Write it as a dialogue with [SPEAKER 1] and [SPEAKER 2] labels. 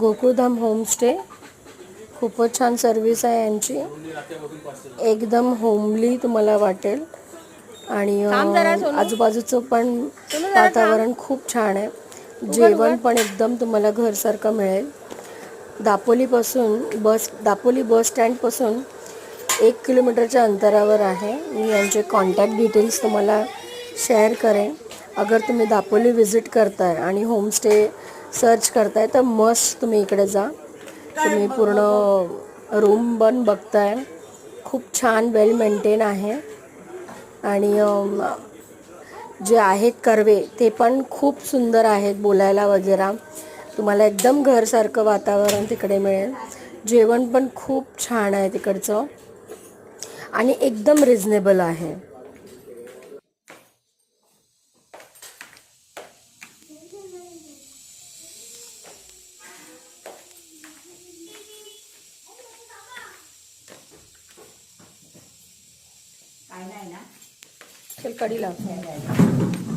[SPEAKER 1] Gokuldham homestay खूपच छान service आहे यांची. एकदम होमली तुम्हाला वाटेल. आणि आजूबाजूचं पण वातावरण खूप छान आहे. जेवण पण एकदम तुम्हाला घरसारखं मिळेल. दापोलीपासून बस दापोली बस स्टँडपासून एक किलोमीटरच्या अंतरावर आहे. मी यांचे कॉन्टॅक्ट डिटेल्स तुम्हाला शेअर करेन. अगर तुम्ही दापोली व्हिजिट करताय आणि होमस्टे सर्च करताय तर मस्ट तुम्ही इकडे जा. तुम्ही पूर्ण रूम पण बघताय. खूप छान वेल मेंटेन आहे. आणि जे आहेत कर्वे ते पण खूप सुंदर आहेत बोलायला वगैरे. तुम्हाला एकदम घरसारखं वातावरण तिकडे मिळेल. जेवण पण खूप छान आहे तिकडचं. आणि एकदम रिजनेबल आहे. चल कढी लाव.